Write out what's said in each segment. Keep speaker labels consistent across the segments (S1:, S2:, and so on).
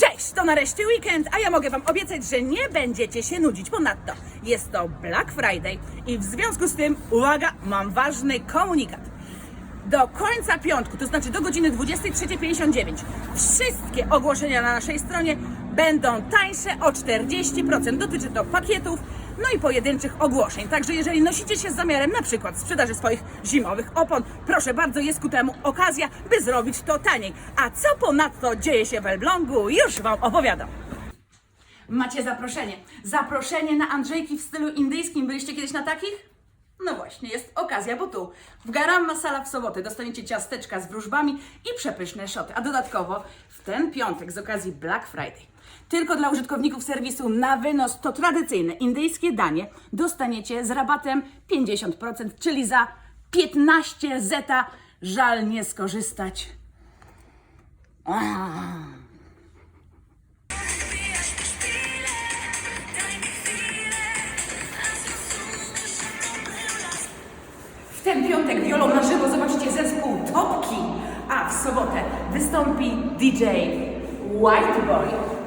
S1: Cześć, to nareszcie weekend, a ja mogę Wam obiecać, że nie będziecie się nudzić. Ponadto jest to Black Friday i w związku z tym, uwaga, mam ważny komunikat. Do końca piątku, to znaczy do godziny 23.59, wszystkie ogłoszenia na naszej stronie będą tańsze o 40%. Dotyczy to pakietów, no i pojedynczych ogłoszeń. Także jeżeli nosicie się z zamiarem na przykład sprzedaży swoich zimowych opon, proszę bardzo, jest ku temu okazja, by zrobić to taniej. A co ponadto dzieje się w Elblągu, już Wam opowiadam. Macie zaproszenie. Zaproszenie na Andrzejki w stylu indyjskim. Byliście kiedyś na takich? No właśnie, jest okazja, bo tu w Garam Masala w sobotę dostaniecie ciasteczka z wróżbami i przepyszne szoty. A dodatkowo w ten piątek z okazji Black Friday tylko dla użytkowników serwisu na wynos to tradycyjne indyjskie danie dostaniecie z rabatem 50%, czyli za 15 zeta. Żal nie skorzystać. Ten piątek wiolą na żywo zobaczycie zespół Topki, a w sobotę wystąpi DJ White Boy.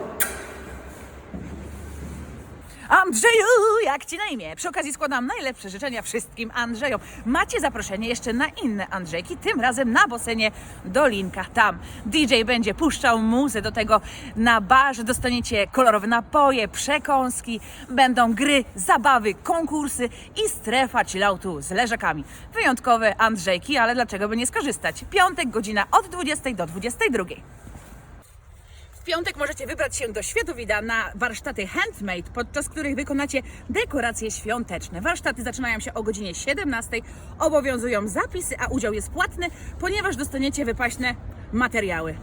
S1: Andrzeju, jak Ci na imię? Przy okazji składam najlepsze życzenia wszystkim Andrzejom. Macie zaproszenie jeszcze na inne Andrzejki, tym razem na bosenie Dolinka. Tam DJ będzie puszczał muzę, do tego na barze dostaniecie kolorowe napoje, przekąski, będą gry, zabawy, konkursy i strefa chilloutu z leżakami. Wyjątkowe Andrzejki, ale dlaczego by nie skorzystać? Piątek, godzina od 20 do 22. Piątek możecie wybrać się do Światowida na warsztaty handmade, podczas których wykonacie dekoracje świąteczne. Warsztaty zaczynają się o godzinie 17. Obowiązują zapisy, a udział jest płatny, ponieważ dostaniecie wypaśne materiały.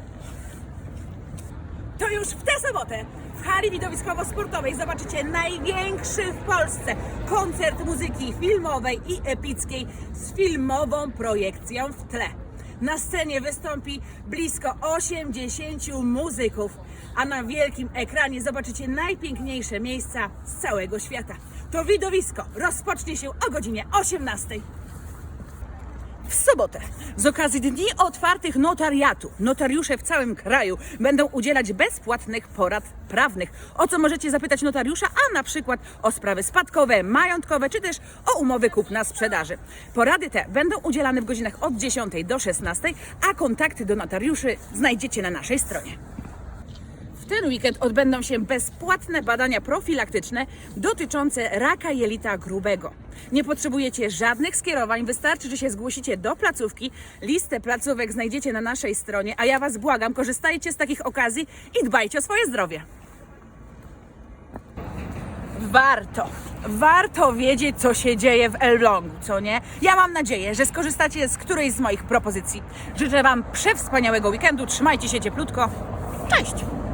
S1: To już w tę sobotę w hali widowiskowo-sportowej zobaczycie największy w Polsce koncert muzyki filmowej i epickiej z filmową projekcją w tle. Na scenie wystąpi blisko 80 muzyków, a na wielkim ekranie zobaczycie najpiękniejsze miejsca z całego świata. To widowisko rozpocznie się o godzinie 18. W sobotę, z okazji Dni Otwartych Notariatu, notariusze w całym kraju będą udzielać bezpłatnych porad prawnych. O co możecie zapytać notariusza, a na przykład o sprawy spadkowe, majątkowe, czy też o umowy kupna-sprzedaży. Porady te będą udzielane w godzinach od 10 do 16, a kontakty do notariuszy znajdziecie na naszej stronie. Ten weekend odbędą się bezpłatne badania profilaktyczne dotyczące raka jelita grubego. Nie potrzebujecie żadnych skierowań, wystarczy, że się zgłosicie do placówki. Listę placówek znajdziecie na naszej stronie, a ja Was błagam, korzystajcie z takich okazji i dbajcie o swoje zdrowie. Warto, warto wiedzieć, co się dzieje w Elblągu, co nie? Ja mam nadzieję, że skorzystacie z którejś z moich propozycji. Życzę Wam przewspaniałego weekendu, trzymajcie się cieplutko. Cześć!